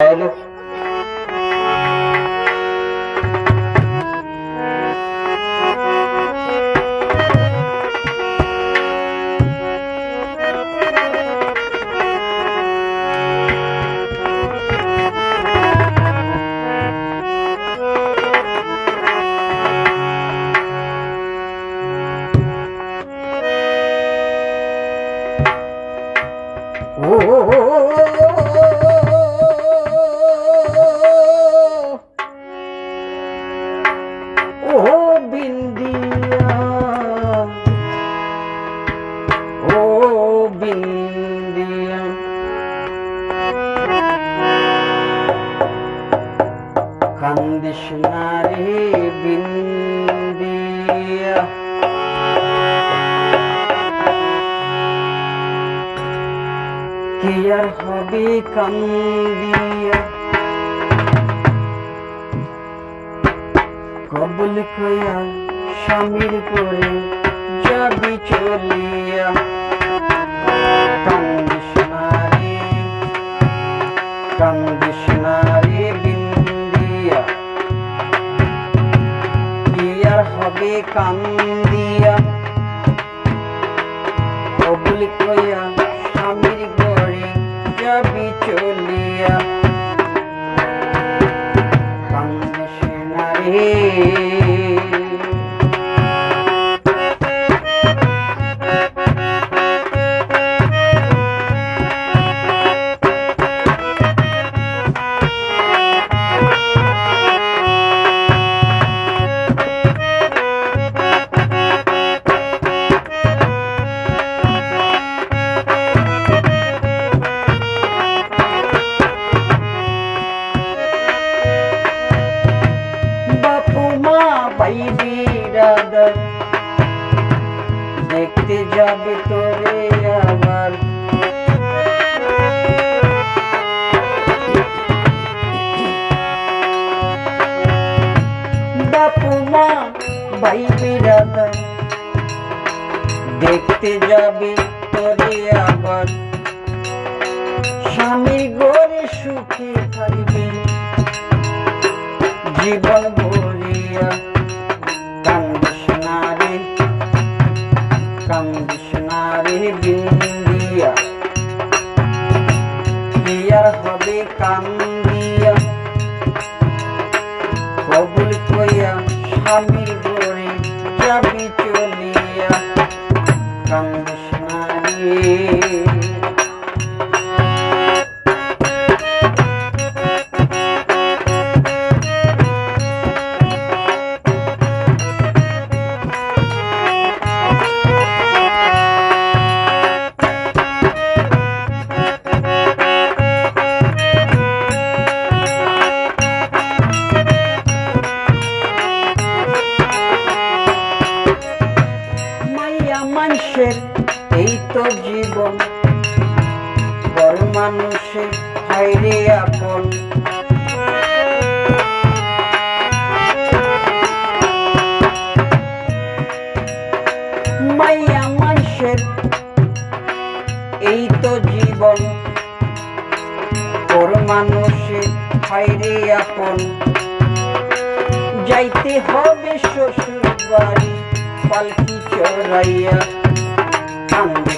来。哦！রে বিন্দিয়া কি আর হবে কান্দিয়া কবল কয়া স্বামীর করে যাবি চলিয়া কান্দিস না রে কান্দিস না রে বিন্দিয়া। কি আর হবে কান্দিয়া যাবে তোরে আবার। বাপু মা, ভাই বিরাদার দেখতে যাবে তোরে আবার। স্বামী গড়ে সুখে থাকবে, জীবন ভরিয়া bien. জীবন পর মানুষের হাইরে আপন। মাইয়া মানুষের, এই তো জীবন। পর মানুষের হাইরে আপন। যাইতে হবে শ্বশুর বাড়ি পালকি চড়াইয়া কান্দিস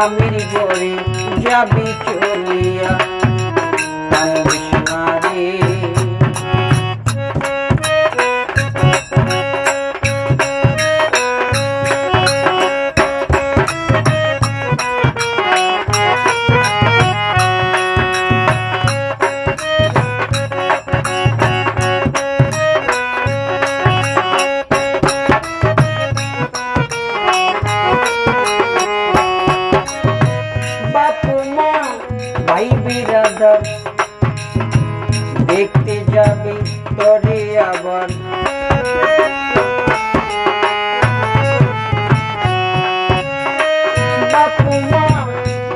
স্বামীর গড়ে যাবি চলিয়া ভাই বিরাদার, দেখতে যাবে তরে আবার।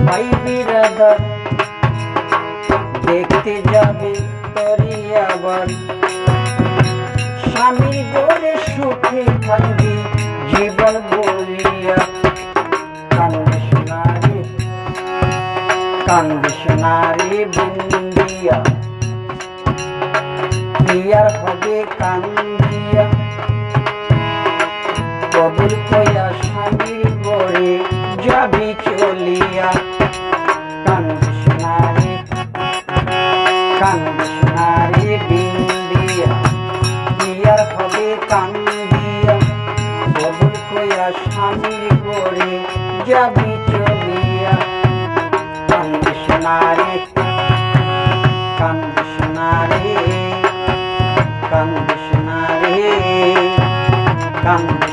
ভাই বিরাদার, দেখতে যাবে তরে আবার। স্বামীর গড়ে সুখে থাকবি, জীবন বলিয়া কান্দিস না রে কান্দিস না রে বিন্দিয়া। প্রিয়ার হবে কান্দিয়া। রে